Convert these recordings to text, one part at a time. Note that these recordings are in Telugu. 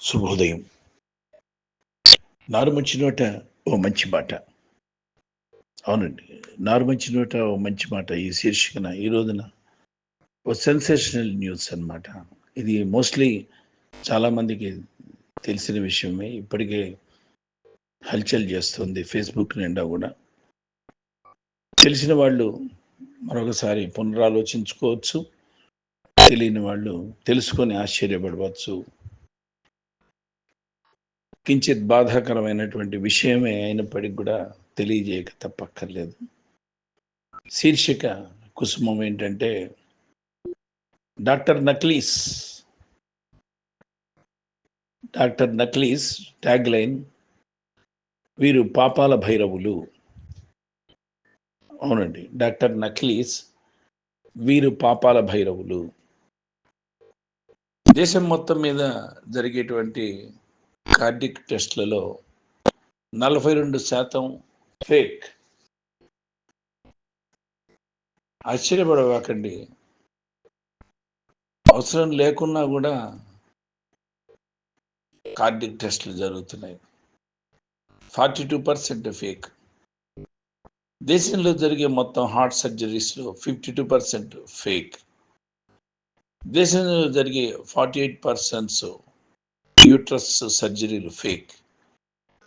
శుభోదయం నారు మంచి నోట ఓ మంచి మాట. అవునండి. నారు మంచి నోట ఓ మంచి మాట ఈ శీర్షికన ఈ రోజున ఓ సెన్సేషనల్ న్యూస్ అన్నమాట. ఇది మోస్ట్లీ చాలామందికి తెలిసిన విషయమే. ఇప్పటికే హల్చల్ చేస్తుంది ఫేస్బుక్ నిండా కూడా. తెలిసిన వాళ్ళు మరొకసారి పునరాలోచించుకోవచ్చు. తెలియని వాళ్ళు తెలుసుకొని ఆశ్చర్యపడవచ్చు. కించిత్ బాధాకరమైనటువంటి విషయమే అయినప్పటికీ కూడా తెలియజేయక తప్పక్కర్లేదు. శీర్షిక కుసుమం ఏంటంటే doctor necklace doctor necklace tag line వీరు పాపాల భైరవులు. అవునండి డాక్టర్ నక్లీస్ వీరు పాపాల భైరవులు. దేశం మొత్తం మీద జరిగేటువంటి కార్డిక్ టెస్ట్లలో నలభై రెండు శాతం ఫేక్. ఆశ్చర్యపడవాకండి. అవసరం లేకున్నా కూడా కార్డిక్ టెస్ట్లు జరుగుతున్నాయి. Forty two percent fake. దేశంలో జరిగే మొత్తం హార్ట్ సర్జరీస్లో ఫిఫ్టీ టూ పర్సెంట్ ఫేక్. దేశంలో జరిగే ఫార్టీ ఎయిట్ పర్సెంట్స్ యూట్రస్ సర్జరీలు ఫేక్.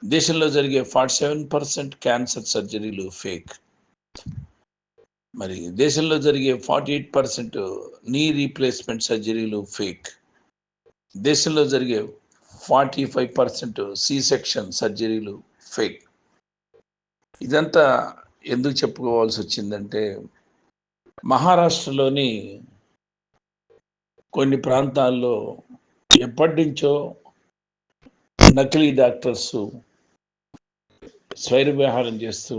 దేశంలో జరిగే ఫార్టీ సెవెన్ పర్సెంట్ క్యాన్సర్ సర్జరీలు ఫేక్. మరి దేశంలో జరిగే forty eight percent knee replacement సర్జరీలు ఫేక్. దేశంలో జరిగే forty five percent C section సర్జరీలు ఫేక్. ఇదంతా ఎందుకు చెప్పుకోవాల్సి వచ్చిందంటే మహారాష్ట్రలోని కొన్ని ప్రాంతాల్లో ఎప్పటి నుంచో నకిలీ డాక్టర్స్ స్వైర వ్యవహారం చేస్తూ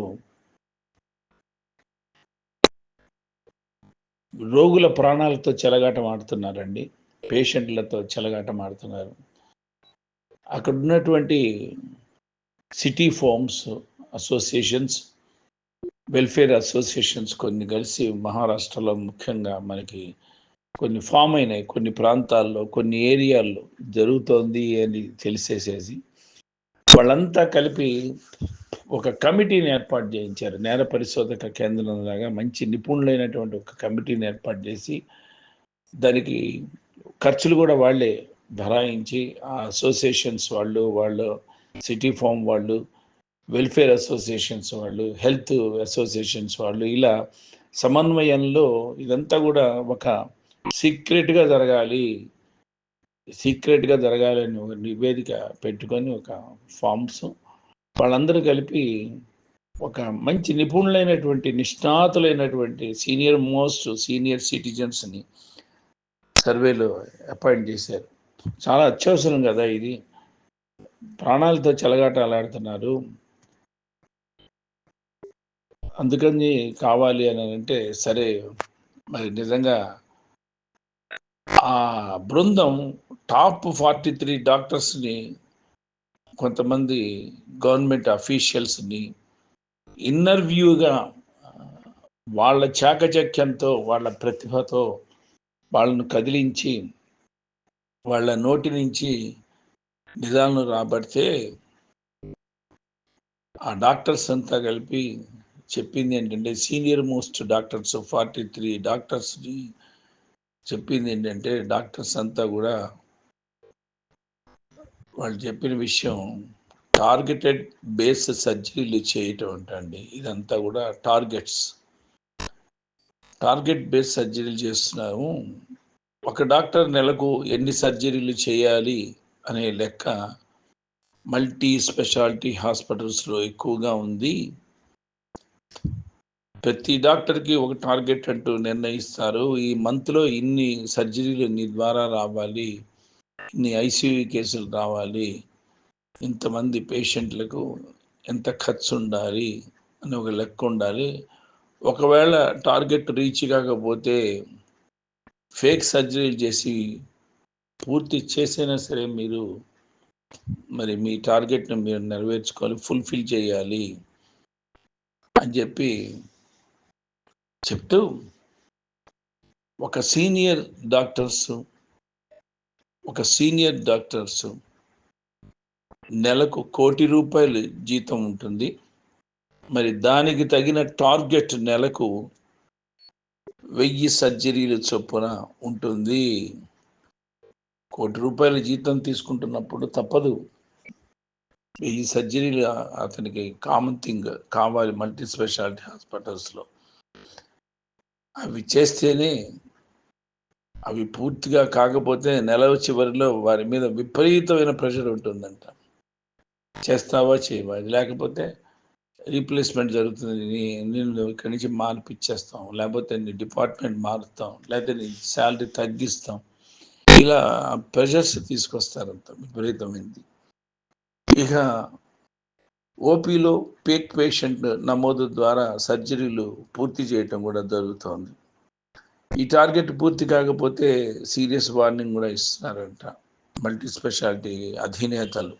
రోగుల ప్రాణాలతో చెలగాటం ఆడుతున్నారండి. పేషెంట్లతో చెలగాటం ఆడుతున్నారు. అక్కడ ఉన్నటువంటి city forums associations welfare associations కొన్ని కలిసి మహారాష్ట్రలో ముఖ్యంగా మనకి కొన్ని ఫామ్ అయినాయి కొన్ని ప్రాంతాల్లో కొన్ని ఏరియాల్లో జరుగుతోంది అని తెలిసేసేసి వాళ్ళంతా కలిపి ఒక కమిటీని ఏర్పాటు చేయించారు. నేర పరిశోధక కేంద్రం లాగా మంచి నిపుణులైనటువంటి ఒక కమిటీని ఏర్పాటు చేసి దానికి ఖర్చులు కూడా వాళ్ళే భరాయించి ఆ అసోసియేషన్స్ వాళ్ళు వాళ్ళు సిటీ ఫామ్ వాళ్ళు వెల్ఫేర్ అసోసియేషన్స్ వాళ్ళు హెల్త్ అసోసియేషన్స్ వాళ్ళు ఇలా సమన్వయంలో ఇదంతా కూడా ఒక సీక్రెట్గా జరగాలి. సీక్రెట్గా జరగాలని ఒక నివేదిక పెట్టుకొని ఒక ఫామ్స్ వాళ్ళందరూ కలిపి ఒక మంచి నిపుణులైనటువంటి నిష్ణాతులైనటువంటి సీనియర్ మోస్ట్ సీనియర్ సిటిజన్స్ని సర్వేలో అపాయింట్ చేశారు. చాలా అత్యవసరం కదా ఇది. ప్రాణాలతో చెలగాటలాడుతున్నారు అందుకని కావాలి అని అంటే సరే మరి నిజంగా ఆ బృందం టాప్ ఫార్టీ త్రీ డాక్టర్స్ని కొంతమంది గవర్నమెంట్ అఫీషియల్స్ని ఇన్నర్వ్యూగా వాళ్ళ చాకచక్యంతో వాళ్ళ ప్రతిభతో వాళ్ళను కదిలించి వాళ్ళ నోటి నుంచి నిజాలను రాబడితే ఆ డాక్టర్స్ అంతా కలిపి చెప్పింది ఏంటంటే senior most doctors forty three డాక్టర్స్ని చెప్పింది ఏంటంటే డాక్టర్స్ అంతా కూడా వాళ్ళు చెప్పిన విషయం టార్గెటెడ్ బేస్ సర్జరీలు చేయటం అంటండి ఇదంతా కూడా టార్గెట్స్. టార్గెట్ బేస్ సర్జరీలు చేస్తున్నాము. ఒక డాక్టర్ నెలకు ఎన్ని సర్జరీలు చేయాలి అనే లెక్క మల్టీ స్పెషాలిటీ హాస్పిటల్స్లో ఎక్కువగా ఉంది. ప్రతి డాక్టర్కి ఒక టార్గెట్ అంటూ నిర్ణయిస్తారు. ఈ మంత్లో ఇన్ని సర్జరీలు నీ ద్వారా రావాలి. ఇన్ని ఐసీయూ కేసులు రావాలి. ఇంతమంది పేషెంట్లకు ఎంత ఖర్చు ఉండాలి అని ఒక లెక్క ఉండాలి. ఒకవేళ టార్గెట్ రీచ్ కాకపోతే ఫేక్ సర్జరీలు చేసి పూర్తి చేసైనా సరే మీరు మరి మీ టార్గెట్ను మీరు నెరవేర్చుకోవాలి ఫుల్ఫిల్ చేయాలి అని చెప్పి చెప్తూ ఒక సీనియర్ డాక్టర్స్ ఒక సీనియర్ డాక్టర్స్ నెలకు కోటి రూపాయలు జీతం ఉంటుంది. మరి దానికి తగిన టార్గెట్ నెలకు వెయ్యి సర్జరీలు చొప్పున ఉంటుంది. కోటి రూపాయల జీతం తీసుకుంటున్నప్పుడు తప్పదు. వెయ్యి సర్జరీలు అతనికి కామన్ థింగ్ కావాలి మల్టీ స్పెషాలిటీ హాస్పిటల్స్లో అవి చేస్తేనే అవి పూర్తిగా కాకపోతే నెల చివరిలో వారి మీద విపరీతమైన ప్రెషర్ ఉంటుందంట. చేస్తావా చేయవా? లేకపోతే రీప్లేస్మెంట్ జరుగుతుంది. నేను ఇక్కడి నుంచి మార్పిచ్చేస్తాం లేకపోతే నీ డిపార్ట్మెంట్ మారుస్తాం. లేకపోతే నీ శాలరీ తగ్గిస్తాం. ఇలా ప్రెషర్స్ తీసుకొస్తారంత విపరీతమైంది. ఇక ఓపీలో పేక్ పేషెంట్ నమోదు ద్వారా సర్జరీలు పూర్తి చేయటం కూడా జరుగుతోంది. ఈ టార్గెట్ పూర్తి కాకపోతే సీరియస్ వార్నింగ్ కూడా ఇస్తున్నారంట మల్టీ స్పెషాలిటీ అధినేతలు.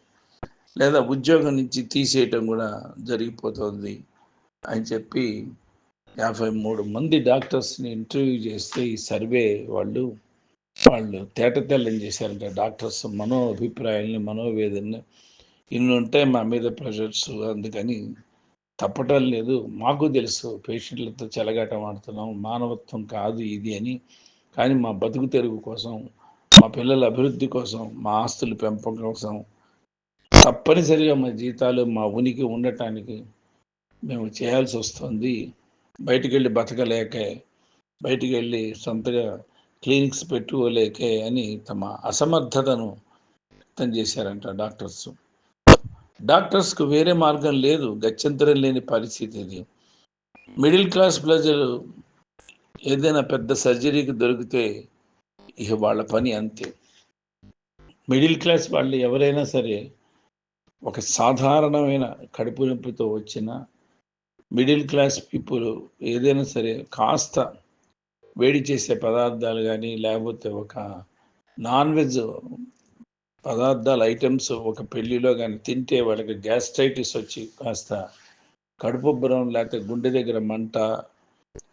లేదా ఉద్యోగం నుంచి తీసేయటం కూడా జరిగిపోతుంది అని చెప్పి యాభై మూడు మంది డాక్టర్స్ని ఇంటర్వ్యూ చేస్తే ఈ సర్వే వాళ్ళు వాళ్ళు తేటతెల్లం చేశారంట. డాక్టర్స్ మనో అభిప్రాయాల్ని మనోవేదనని ఇన్ని ఉంటాయి మా మీద ప్రెషర్స్ అందుకని తప్పటం లేదు. మాకు తెలుసు పేషెంట్లతో చెలగాటం ఆడుతున్నాం. మానవత్వం కాదు ఇది అని. కానీ మా బతుకు తెరుగు కోసం మా పిల్లల అభివృద్ధి కోసం మా ఆస్తుల పెంపకం కోసం తప్పనిసరిగా మా జీతాలు మా ఉనికి ఉండటానికి మేము చేయాల్సి వస్తుంది. బయటికి వెళ్ళి బతకలేకే బయటికి వెళ్ళి సొంతగా క్లినిక్స్ పెట్టుకోలేకే అని తమ అసమర్థతను వ్యక్తం చేశారంట డాక్టర్స్. డాక్టర్స్కు వేరే మార్గం లేదు గత్యంతరం లేని పరిస్థితి ఇది. మిడిల్ క్లాస్ ప్రజలు ఏదైనా పెద్ద సర్జరీకి దొరికితే ఇక వాళ్ళ పని అంతే. మిడిల్ క్లాస్ వాళ్ళు ఎవరైనా సరే ఒక సాధారణమైన కడుపు నొప్పితో వచ్చిన మిడిల్ క్లాస్ పీపుల్ ఏదైనా సరే కాస్త వేడి చేసే పదార్థాలు కానీ లేకపోతే ఒక నాన్ వెజ్ పదార్థాలు ఐటమ్స్ ఒక పెళ్ళిలో కానీ తింటే వాళ్ళకి గ్యాస్ట్రైటిస్ వచ్చి కాస్త కడుపుబ్బరం లేకపోతే గుండె దగ్గర మంట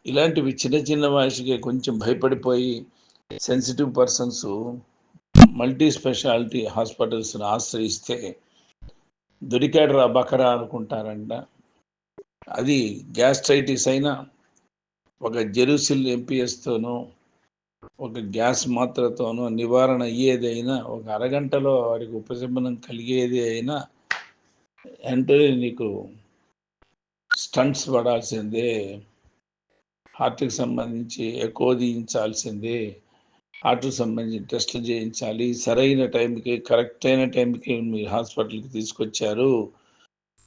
ఇలాంటివి చిన్న చిన్న వాటికి కొంచెం భయపడిపోయి సెన్సిటివ్ పర్సన్స్ మల్టీ స్పెషాలిటీ హాస్పిటల్స్ని ఆశ్రయిస్తే దొరికాడు రా బకరా అనుకుంటారంట. అది గ్యాస్ట్రైటిస్ అయినా ఒక జెరూసిల్ ఎంపీఎస్తోనూ ఒక గ్యాస్ మాత్రతోనూ నివారణ అయ్యేది అయినా ఒక అరగంటలో వాడికి ఉపశమనం కలిగేది అయినా వెంటనే నీకు స్టంట్స్ పడాల్సిందే హార్ట్కి సంబంధించి ఎక్కువ తీయించాల్సిందే హార్ట్కి సంబంధించి టెస్టులు చేయించాలి సరైన టైంకి కరెక్ట్ అయిన టైంకి మీరు హాస్పిటల్కి తీసుకొచ్చారు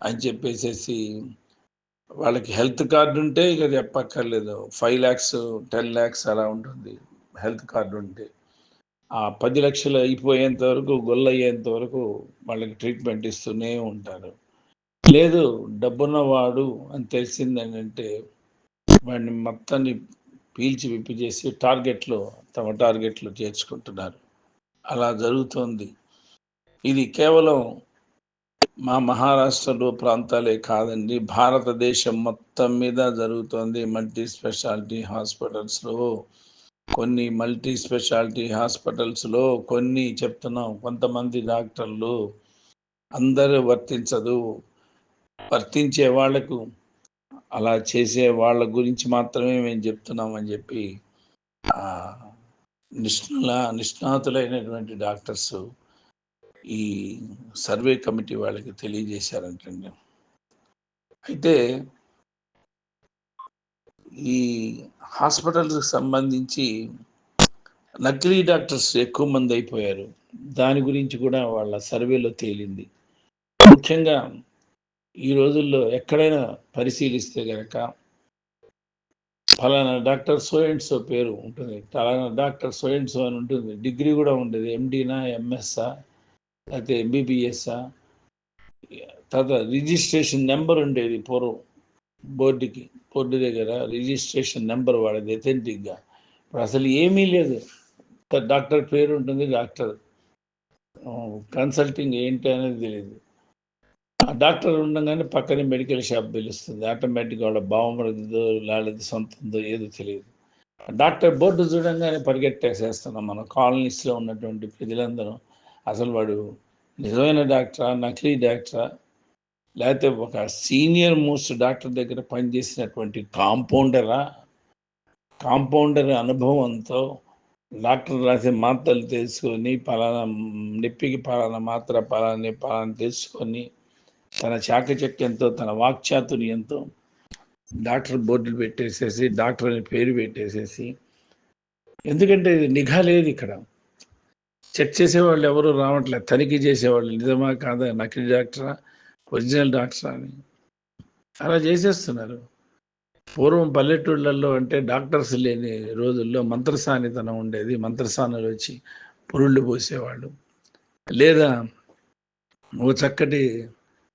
అని చెప్పేసేసి వాళ్ళకి హెల్త్ కార్డు ఉంటే ఇక చెప్పక్కర్లేదు. ఫైవ్ ల్యాక్స్ టెన్ ల్యాక్స్ అలా ఉంటుంది. హెల్త్ కార్డు ఉంటే ఆ పది లక్షలు అయిపోయేంత వరకు గొల్ల అయ్యేంత వరకు వాళ్ళకి ట్రీట్మెంట్ ఇస్తూనే ఉంటారు. లేదు డబ్బున్నవాడు అని తెలిసిందేంటంటే వాడిని మొత్తాన్ని పీల్చి విప్పి చేసి టార్గెట్లో తమ టార్గెట్లో చేర్చుకుంటున్నారు. అలా జరుగుతోంది. ఇది కేవలం మా మహారాష్ట్రలో ప్రాంతాలే కాదండి భారతదేశం మొత్తం మీద జరుగుతోంది మల్టీ స్పెషాలిటీ హాస్పిటల్స్లో. కొన్ని మల్టీ స్పెషాలిటీ హాస్పిటల్స్లో కొన్ని చెప్తున్నాం. కొంతమంది డాక్టర్లు అందరూ వర్తించదు. వర్తించే వాళ్ళకు అలా చేసే వాళ్ళ గురించి మాత్రమే మేము చెప్తున్నామని చెప్పి నిష్ణుల నిష్ణాతులైనటువంటి డాక్టర్స్ ఈ సర్వే కమిటీ వాళ్ళకి తెలియజేశారంటండి. అయితే ఈ హాస్పిటల్స్కి సంబంధించి నకిలీ డాక్టర్స్ ఎక్కువ మంది అయిపోయారు. దాని గురించి కూడా వాళ్ళ సర్వేలో తేలింది. ముఖ్యంగా ఈ రోజుల్లో ఎక్కడైనా పరిశీలిస్తే కనుక ఫలానా డాక్టర్ సో పేరు ఉంటుంది. ఫలానా డాక్టర్ సో సో అని ఉంటుంది. డిగ్రీ కూడా ఉండేది. ఎండీనా ఎంఎస్ఆ లేకపోతే ఎంబీబీఎస్ఆ తర్వాత రిజిస్ట్రేషన్ నెంబర్ ఉండేది పూర్వం. బోర్డుకి బోర్డు దగ్గర రిజిస్ట్రేషన్ నెంబర్ వాడేది అథెంటిక్గా ఇప్పుడు అసలు ఏమీ లేదు. డాక్టర్ పేరు ఉంటుంది డాక్టర్. కన్సల్టింగ్ ఏంటి అనేది తెలియదు ఆ డాక్టర్ ఉండగానే పక్కనే మెడికల్ షాప్ పిలుస్తుంది. ఆటోమేటిక్గా వాళ్ళ బావమరిదో లేకపోతే సొంతందో ఏదో తెలియదు డాక్టర్ బోర్డు చూడంగానే పరిగెట్టేసేస్తున్నాం మన. కాలనీస్లో ఉన్నటువంటి ప్రజలందరూ. అసలు వాడు నిజమైన డాక్టరా నకిలీ డాక్టరా? లేకపోతే ఒక సీనియర్ మోస్ట్ డాక్టర్ దగ్గర పనిచేసినటువంటి కాంపౌండరా? కాంపౌండర్ అనుభవంతో డాక్టర్ రాసే మాత్రలు తెలుసుకొని పలానా నొప్పికి పలానా మాత్ర పలాని పలానా తెలుసుకొని తన చాకచక్యంతో తన వాక్చాతుర్యంతో డాక్టర్ బోర్డులు పెట్టేసేసి డాక్టర్ అని పేరు పెట్టేసేసి ఎందుకంటే నిఘా లేదు ఇక్కడ. చెక్ చేసేవాళ్ళు ఎవరు రావట్లేదు తనిఖీ చేసేవాళ్ళు. నిజమా కాదా? నకిలీ డాక్టరా? ఒరిజినల్ డాక్టర్ అని. అలా చేసేస్తున్నారు. పూర్వం పల్లెటూళ్ళల్లో అంటే డాక్టర్స్ లేని రోజుల్లో మంత్రసానితనం ఉండేది. మంత్రసానులు వచ్చి పురుళ్ళు పోసేవాళ్ళు. లేదా ఓ చక్కటి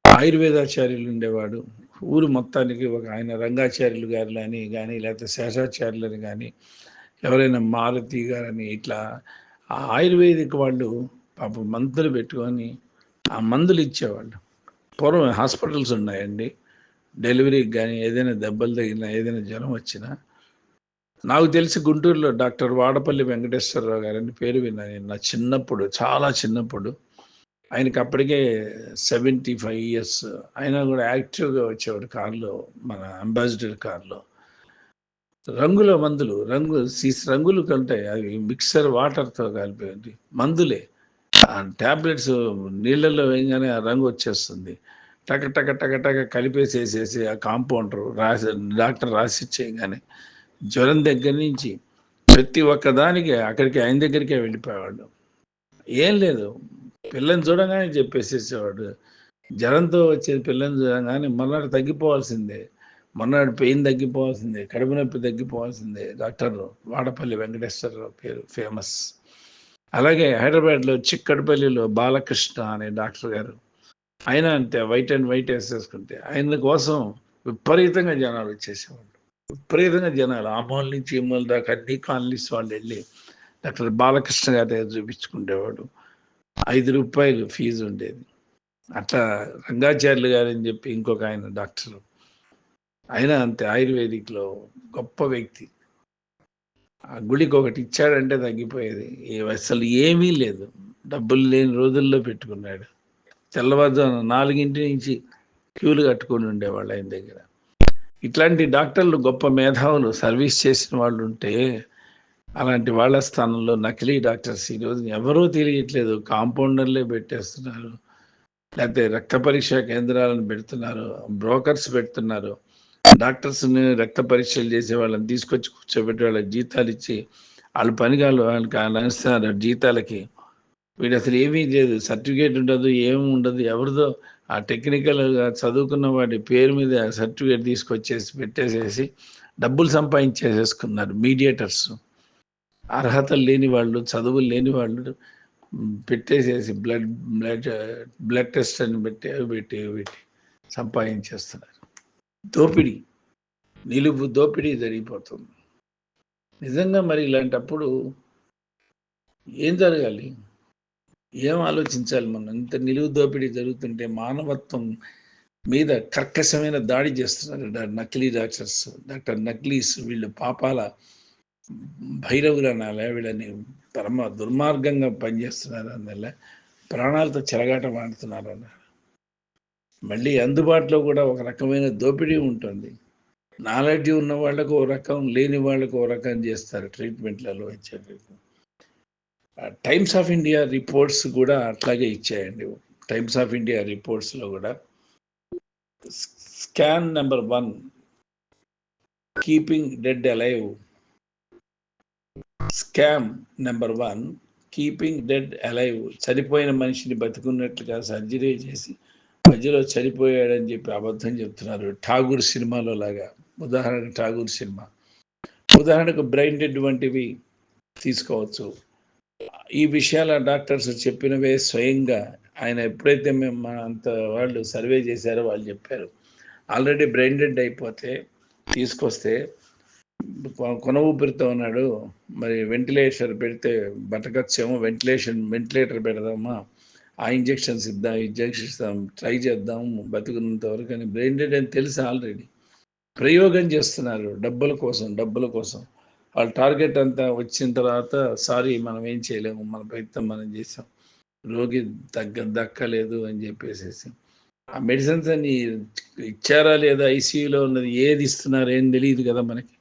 ఆయుర్వేదాచార్యులు ఉండేవాడు. ఊరు మొత్తానికి ఒక ఆయన రంగాచార్యులు గారు అని కానీ లేకపోతే శేషాచార్యులని కానీ ఎవరైనా మారుతి గారని ఇట్లా ఆ ఆయుర్వేదిక్ వాళ్ళు పాప మందులు పెట్టుకొని ఆ మందులు ఇచ్చేవాళ్ళు. పూర్వం హాస్పిటల్స్ ఉన్నాయండి. డెలివరీకి కానీ ఏదైనా దెబ్బలు తగిలినా ఏదైనా జ్వరం వచ్చినా. నాకు తెలిసి గుంటూరులో డాక్టర్ వాడపల్లి వెంకటేశ్వరరావు గారని పేరు విన్నాను నేను నా చిన్నప్పుడు చాలా చిన్నప్పుడు. ఆయనకి అప్పటికే సెవెంటీ ఫైవ్ ఇయర్స్. ఆయన కూడా యాక్టివ్గా వచ్చేవాడు కార్లో మన అంబాసిడర్ కార్లో. రంగుల మందులు రంగు సీస్ రంగులు కంటే అవి మిక్సర్ వాటర్తో కలిపి మందులే. ట్యాబ్లెట్స్ నీళ్ళల్లో వేయగానే ఆ రంగు వచ్చేస్తుంది. టక టక టక టక కలిపేసేసేసి ఆ కాంపౌండర్ రాసి డాక్టర్ రాసి ఇచ్చేయగానే జ్వరం దగ్గర నుంచి ప్రతి ఒక్కదానికి అక్కడికి ఆయన దగ్గరికే వెళ్ళిపోయేవాడు. ఏం లేదు. పిల్లని చూడగానే చెప్పేసేసేవాడు. జ్వరంతో వచ్చే పిల్లని చూడగానే మొన్నటి తగ్గిపోవాల్సిందే. మొన్నటి పెయిన్ తగ్గిపోవాల్సిందే. కడుపు నొప్పి తగ్గిపోవాల్సిందే. డాక్టర్ వాడపల్లి వెంకటేశ్వరరావు పేరు ఫేమస్. అలాగే హైదరాబాద్లో చిక్కడపల్లిలో బాలకృష్ణ అనే డాక్టర్ గారు. ఆయన అంతే వైట్ అండ్ వైట్ వేసేసుకుంటే ఆయన కోసం విపరీతంగా జనాలు వచ్చేసేవాళ్ళు. విపరీతంగా జనాలు ఆ మూల నుంచి ఈ మూల దాకా అన్ని కాలనీస్ వాళ్ళు వెళ్ళి డాక్టర్ బాలకృష్ణ గారి దగ్గర చూపించుకునేవాడు ఐదు రూపాయలు ఫీజు ఉండేది. అట్లా రంగాచార్యులు గారు అని చెప్పి ఇంకొక ఆయన డాక్టర్. ఆయన అంతే ఆయుర్వేదిక్లో గొప్ప వ్యక్తి. ఆ గుడికి ఒకటి ఇచ్చాడంటే తగ్గిపోయేది. ఏ- అసలు ఏమీ లేదు. డబ్బులు లేని రోజుల్లో పెట్టుకున్నాడు. తెల్లవారుజామున నాలుగింటి నుంచి క్యూలు కట్టుకొని ఉండేవాళ్ళు ఆయన దగ్గర. ఇట్లాంటి డాక్టర్లు గొప్ప మేధావులు సర్వీస్ చేసిన వాళ్ళు ఉంటే అలాంటి వాళ్ళ స్థానంలో నకిలీ డాక్టర్స్ ఈరోజు ఎవరూ తెలియట్లేదు. కాంపౌండర్లే పెట్టేస్తున్నారు. లేకపోతే రక్త పరీక్ష కేంద్రాలను పెడుతున్నారు. బ్రోకర్స్ పెడుతున్నారు. డాక్టర్స్ని రక్త పరీక్షలు చేసే వాళ్ళని తీసుకొచ్చి కూర్చోబెట్టి వాళ్ళకి జీతాలు ఇచ్చి వాళ్ళ పనిగాళ్ళు వాళ్ళకి అనిస్తున్నారు జీతాలకి. వీడు అసలు ఏమీ లేదు సర్టిఫికేట్ ఉండదు ఏమి ఉండదు ఎవరిదో ఆ టెక్నికల్గా చదువుకున్న వాడి పేరు మీద సర్టిఫికేట్ తీసుకొచ్చేసి పెట్టేసేసి డబ్బులు సంపాదించేసేసుకున్నారు మీడియేటర్స్. అర్హతలు లేని వాళ్ళు చదువులు లేని వాళ్ళు పెట్టేసేసి బ్లడ్ బ్లడ్ బ్లడ్ టెస్ట్ అని పెట్టి అవి పెట్టి పెట్టి సంపాదించేస్తున్నారు. దోపిడీ. నిలువు దోపిడీ జరిగిపోతుంది. నిజంగా మరి ఇలాంటప్పుడు ఏం జరగాలి? ఏం ఆలోచించాలి మనం? ఇంత నిలువు దోపిడీ జరుగుతుంటే మానవత్వం మీద కర్కశమైన దాడి చేస్తున్నారు నకిలీ డాక్టర్స్ డాక్టర్ నక్లీస్ వీళ్ళు పాపాల భైరవులు అనాలే వీళ్ళని పరమ దుర్మార్గంగా పనిచేస్తున్నారు అందువల్ల ప్రాణాలతో చెలగాట మాడుతున్నారు అన్నారు మళ్ళీ అందుబాటులో కూడా ఒక రకమైన దోపిడీ ఉంటుంది. నాలెడ్జ్ ఉన్న వాళ్ళకు ఓ రకం లేని వాళ్ళకు ఓ రకం చేస్తారు ట్రీట్మెంట్లలో ఇచ్చేది టైమ్స్ ఆఫ్ ఇండియా రిపోర్ట్స్ కూడా అట్లాగే ఇచ్చాయండి. టైమ్స్ ఆఫ్ ఇండియా రిపోర్ట్స్లో కూడా. Scam number one keeping dead alive. Scam number one keeping dead alive. చనిపోయిన మనిషిని బతుకున్నట్లుగా సర్జరీ చేసి మధ్యలో చనిపోయాడని చెప్పి అబద్ధం చెప్తున్నారు. ఠాగూర్ సినిమాలో లాగా. ఉదాహరణకు ఠాగూర్ సినిమా. ఉదాహరణకు బ్రెయిన్ డెడ్ వంటివి తీసుకోవచ్చు. ఈ విషయాల డాక్టర్స్ చెప్పినవే స్వయంగా ఆయన ఎప్పుడైతే మేము మన అంత వాళ్ళు సర్వే చేశారో వాళ్ళు చెప్పారు. ఆల్రెడీ బ్రెయిన్ డెడ్ అయిపోతే తీసుకొస్తే కొన ఊపిరితో ఉన్నాడు. మరి వెంటిలేటర్ పెడితే బతకచ్చేమో వెంటిలేషన్ వెంటిలేటర్ పెడదామా? ఆ ఇంజెక్షన్స్ ఇద్దాం ఇంజెక్షన్స్ ఇస్తాం ట్రై చేద్దాం బతుకున్నంత వరకు అని బ్రెయిన్ డెడ్ అని తెలుసు ఆల్రెడీ. ప్రయోగం చేస్తున్నారు డబ్బుల కోసం డబ్బుల కోసం. వాళ్ళ టార్గెట్ అంతా వచ్చిన తర్వాత సారీ మనం ఏం చేయలేము మన ప్రయత్నం మనం చేసాం. రోగి తగ్గ దక్కలేదు అని చెప్పేసేసి. ఆ మెడిసిన్స్ అన్ని ఇచ్చారా లేదా ఐసీయూలో ఉన్నది ఏది ఇస్తున్నారు ఏం తెలియదు కదా మనకి.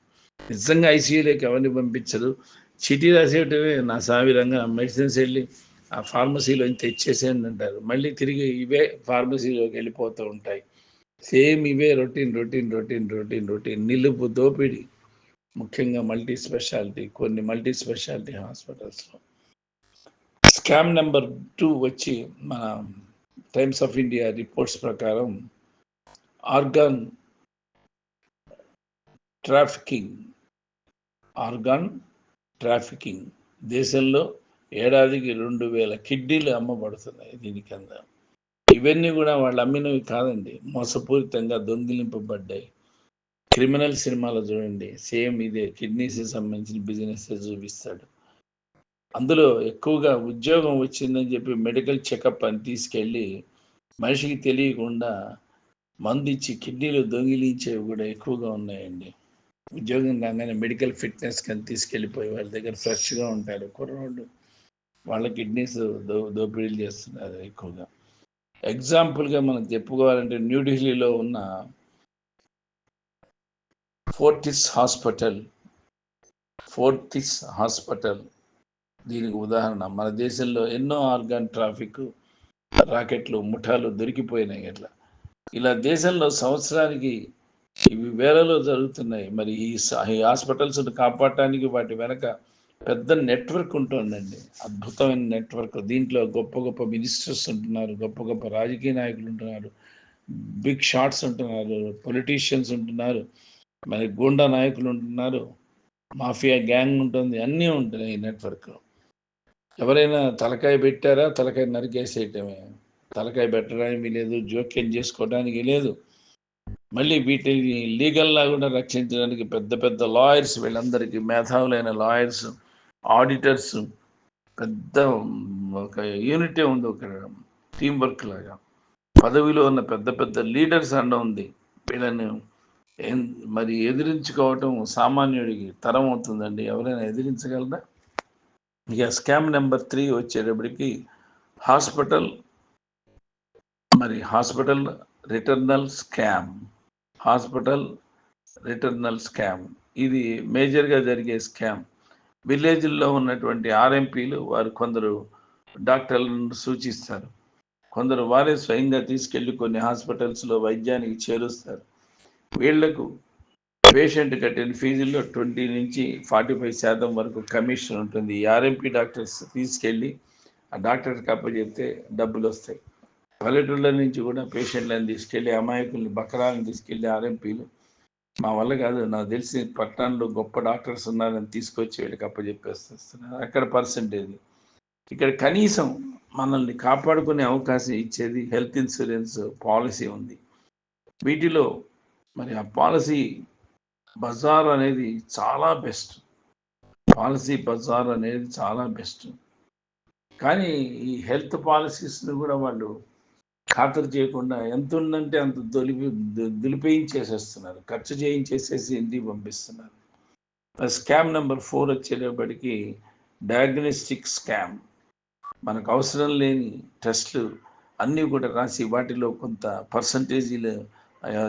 నిజంగా ఐసీయూలోకి ఎవరిని పంపించరు. చిటీ రాసేటమే నా సావిరంగా మెడిసిన్స్ వెళ్ళి ఆ ఫార్మసీలో తెచ్చేసేయండి అంటారు మళ్ళీ తిరిగి ఇవే ఫార్మసీలోకి వెళ్ళిపోతూ ఉంటాయి. సేమ్ ఇవే routine routine routine routine routine. నిలుపు దోపిడీ. ముఖ్యంగా మల్టీ స్పెషాలిటీ కొన్ని మల్టీ స్పెషాలిటీ హాస్పిటల్స్లో. స్కామ్ నెంబర్ టూ వచ్చి మన టైమ్స్ ఆఫ్ ఇండియా రిపోర్ట్స్ ప్రకారం ఆర్గాన్ ట్రాఫికింగ్. Organ trafficking. దేశంలో ఏడాదికి రెండు వేల కిడ్నీలు అమ్మబడుతున్నాయి దీని కింద ఇవన్నీ కూడా వాళ్ళు అమ్మినవి కాదండి. మోసపూరితంగా దొంగిలింపబడ్డాయి. క్రిమినల్ సినిమాలో చూడండి. సేమ్ ఇదే కిడ్నీస్కి సంబంధించిన బిజినెస్ చూపిస్తాడు. అందులో ఎక్కువగా ఉద్యోగం వచ్చిందని చెప్పి మెడికల్ చెకప్ అని తీసుకెళ్ళి మనిషికి తెలియకుండా మందు ఇచ్చి కిడ్నీలు దొంగిలించేవి కూడా ఎక్కువగా ఉన్నాయండి. ఉద్యోగం కాగానే మెడికల్ ఫిట్నెస్ కానీ తీసుకెళ్ళిపోయి వాళ్ళ దగ్గర ఫ్రెష్గా ఉంటారు. కుర్రోళ్ళు వాళ్ళ కిడ్నీస్ దో దోపిడీలు చేస్తున్నారు ఎక్కువగా. ఎగ్జాంపుల్గా మనం చెప్పుకోవాలంటే న్యూఢిల్లీలో ఉన్న ఫోర్టిస్ హాస్పిటల్ ఫోర్టిస్ హాస్పిటల్ దీనికి ఉదాహరణ మన దేశంలో ఎన్నో ఆర్గాన్ ట్రాఫిక్ రాకెట్లు ముఠాలు దొరికిపోయినాయి ఇట్లా ఇలా దేశంలో సంవత్సరానికి ఇవి వేలలో జరుగుతున్నాయి. మరి ఈ హాస్పిటల్స్ను కాపాడటానికి వాటి వెనక పెద్ద నెట్వర్క్ ఉంటుందండి. అద్భుతమైన నెట్వర్క్. దీంట్లో గొప్ప గొప్ప మినిస్టర్స్ ఉంటున్నారు గొప్ప గొప్ప రాజకీయ నాయకులు ఉంటున్నారు బిగ్ షాట్స్ ఉంటున్నారు పొలిటీషియన్స్ ఉంటున్నారు మరి గూండా నాయకులు ఉంటున్నారు మాఫియా గ్యాంగ్ ఉంటుంది అన్నీ ఉంటున్నాయి ఈ నెట్వర్క్. ఎవరైనా తలకాయ పెట్టారా? తలకాయ నరికేసేయటమే. తలకాయ పెట్టడానికి లేదు జోక్యం చేసుకోవడానికి లేదు. మళ్ళీ వీటిని లీగల్లా కూడా రక్షించడానికి పెద్ద పెద్ద లాయర్స్ వీళ్ళందరికీ మేధావులైన లాయర్స్ ఆడిటర్స్ పెద్ద ఒక యూనిటే ఉంది ఒక టీం వర్క్ లాగా. పదవిలో ఉన్న పెద్ద పెద్ద లీడర్స్ అండ ఉంది. వీళ్ళని మరి ఎదిరించుకోవటం సామాన్యుడికి తరం అవుతుందండి. ఎవరైనా ఎదిరించగలరా? ఇక స్కామ్ నెంబర్ త్రీ వచ్చేటప్పటికి హాస్పిటల్ మరి హాస్పిటల్ రిటర్నల్ స్కామ్ హాస్పిటల్ రిటర్నల్ స్కామ్ ఇది మేజర్గా జరిగే స్కామ్ విలేజ్ల్లో ఉన్నటువంటి ఆర్ఎంపీలు వారు కొందరు డాక్టర్లను సూచిస్తారు. కొందరు వారే స్వయంగా తీసుకెళ్ళి కొన్ని హాస్పిటల్స్లో వైద్యానికి చేరుస్తారు. వీళ్ళకు పేషెంట్ కట్టిన ఫీజుల్లో ట్వంటీ నుంచి ఫార్టీ ఫైవ్ శాతం వరకు కమిషన్ ఉంటుంది. ఈ ఆర్ఎంపీ డాక్టర్స్ తీసుకెళ్ళి ఆ డాక్టర్కి అప్పచెప్తే డబ్బులు వస్తాయి పల్లెటూళ్ళ నుంచి కూడా పేషెంట్లను తీసుకెళ్ళి అమాయకుల్ని బకరాలను తీసుకెళ్ళి ఆర్ఎంపీలు మా వల్ల కాదు నాకు తెలిసి పట్టణంలో గొప్ప డాక్టర్స్ ఉన్నారని తీసుకొచ్చి వీళ్ళకి అప్పచెప్పేస్తున్నారు అక్కడ పర్సంటేజ్ ఇక్కడ కనీసం మనల్ని కాపాడుకునే అవకాశం ఇచ్చేది హెల్త్ ఇన్సూరెన్స్ పాలసీ ఉంది. వీటిలో మరి ఆ పాలసీ బజార్ అనేది చాలా బెస్ట్. పాలసీ బజార్ అనేది చాలా బెస్ట్. కానీ ఈ హెల్త్ పాలసీస్ని కూడా వాళ్ళు ఖాతరు చేయకుండా ఎంత ఉందంటే అంత దొలిపి దులిపేయించేసేస్తున్నారు. ఖర్చు చేయించేసేసి ఇంటికి పంపిస్తున్నారు. స్కామ్ నెంబర్ ఫోర్ వచ్చేటప్పటికి డయాగ్నోస్టిక్ స్కామ్. మనకు అవసరం లేని టెస్ట్లు అన్నీ కూడా రాసి వాటిలో కొంత పర్సంటేజీలు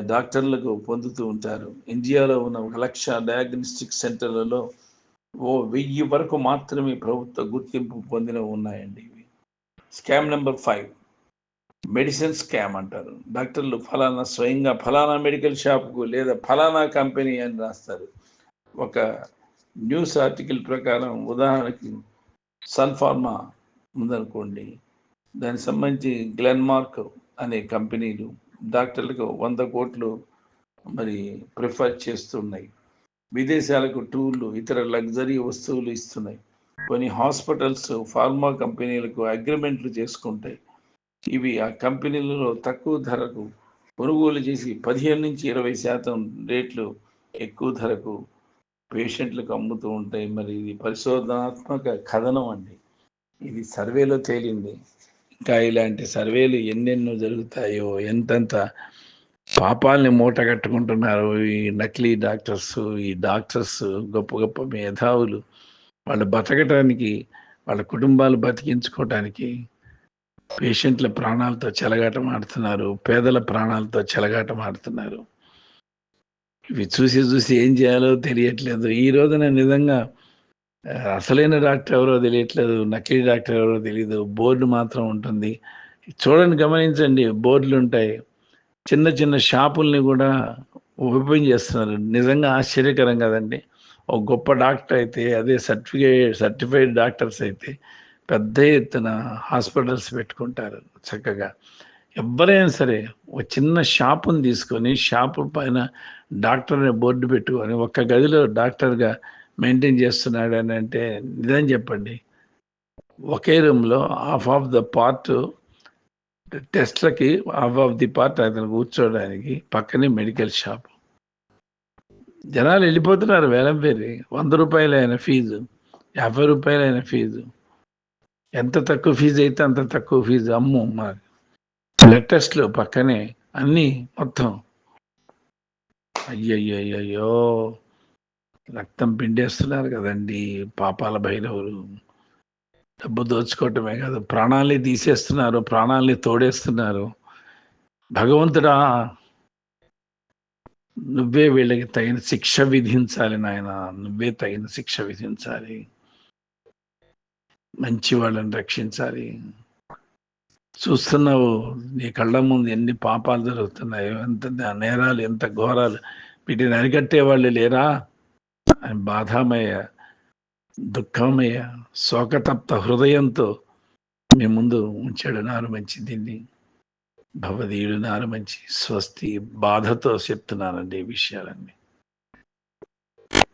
డాక్టర్లకు పొందుతూ ఉంటారు. ఇండియాలో ఉన్న ఒక లక్ష డయాగ్నోస్టిక్ సెంటర్లలో ఓ వెయ్యి వరకు మాత్రమే ప్రభుత్వ గుర్తింపు పొందిన ఉన్నాయండి ఇవి. Scam number five. Medicine scam అంటారు. డాక్టర్లు ఫలానా స్వయంగా ఫలానా మెడికల్ షాప్కు లేదా ఫలానా కంపెనీ అని రాస్తారు. ఒక న్యూస్ ఆర్టికల్ ప్రకారం ఉదాహరణకి సన్ఫార్మా ఉందనుకోండి. దానికి సంబంధించి గ్లెన్మార్క్ అనే కంపెనీలు డాక్టర్లకు వంద కోట్లు మరి ప్రిఫర్ చేస్తున్నాయి. విదేశాలకు టూర్లు ఇతర లగ్జరీ వస్తువులు ఇస్తున్నాయి. కొన్ని హాస్పిటల్స్ ఫార్మా కంపెనీలకు అగ్రిమెంట్లు చేసుకుంటాయి. ఇవి ఆ కంపెనీలలో తక్కువ ధరకు కొనుగోలు చేసి పదిహేను నుంచి ఇరవై శాతం రేట్లు ఎక్కువ ధరకు పేషెంట్లకు అమ్ముతూ ఉంటాయి. మరి ఇది పరిశోధనాత్మక కథనం అండి. ఇది సర్వేలో తేలింది. ఇంకా ఇలాంటి సర్వేలు ఎన్నెన్నో జరుగుతాయో ఎంతెంత పాపాలని మూట కట్టుకుంటున్నారు ఈ నకిలీ డాక్టర్స్ ఈ డాక్టర్స్ గొప్ప గొప్ప మేధావులు వాళ్ళు బతకటానికి వాళ్ళ కుటుంబాలు బతికించుకోవటానికి పేషెంట్ల ప్రాణాలతో చెలగాటం ఆడుతున్నారు పేదల ప్రాణాలతో చెలగాటం ఆడుతున్నారు. ఇవి చూసి చూసి ఏం చేయాలో తెలియట్లేదు. ఈ రోజున నిజంగా అసలైన డాక్టర్ ఎవరో తెలియట్లేదు నకిలీ డాక్టర్ ఎవరో తెలియదు బోర్డు మాత్రం ఉంటుంది. చూడండి గమనించండి బోర్డులు ఉంటాయి. చిన్న చిన్న షాపుల్ని కూడా ఓపెన్ చేస్తున్నారు. నిజంగా ఆశ్చర్యకరం కదండి. ఒక గొప్ప డాక్టర్ అయితే అదే సర్టిఫికేట్ సర్టిఫైడ్ డాక్టర్స్ అయితే పెద్ద ఎత్తున హాస్పిటల్స్ పెట్టుకుంటారు చక్కగా. ఎవరైనా సరే ఒక చిన్న షాపుని తీసుకొని షాపు పైన డాక్టర్ అనే బోర్డు పెట్టుకొని ఒక్క గదిలో డాక్టర్గా మెయింటైన్ చేస్తున్నాడు అని అంటే నిజం చెప్పండి. ఒకే రూమ్లో హాఫ్ ఆఫ్ ద పార్ట్ టెస్ట్లకి హాఫ్ ఆఫ్ ది పార్ట్ అతను కూర్చోవడానికి పక్కనే మెడికల్ షాప్. జనాలు వెళ్ళిపోతున్నారు వేలం పేరు. వంద రూపాయలైన ఫీజు యాభై రూపాయలైన ఫీజు. ఎంత తక్కువ ఫీజు అయితే అంత తక్కువ ఫీజు. అమ్ము మా బ్లడ్ టెస్ట్లు పక్కనే అన్నీ మొత్తం. అయ్యయ్యో రక్తం పిండేస్తున్నారు కదండి పాపాల భైరవులు. డబ్బు దోచుకోవటమే కాదు ప్రాణాల్ని తీసేస్తున్నారు ప్రాణాల్ని తోడేస్తున్నారు. భగవంతుడా నువ్వే వీళ్ళకి తగిన శిక్ష విధించాలి నాయన. నువ్వే తగిన శిక్ష విధించాలి. మంచి వాళ్ళని రక్షించాలి. చూస్తున్నావు నీ కళ్ళ ముందు ఎన్ని పాపాలు జరుగుతున్నాయో ఎంత నేరాలు ఎంత ఘోరాలు. వీటిని అరికట్టే వాళ్ళు లేరా? అని బాధామయ్య దుఃఖమయ్య శోకతప్త హృదయంతో మీ ముందు ఉంచాడు నారు మంచి దీన్ని. భవదీయుడు నారు మంచి స్వస్తి బాధతో చెప్తున్నానండి ఈ విషయాలన్నీ.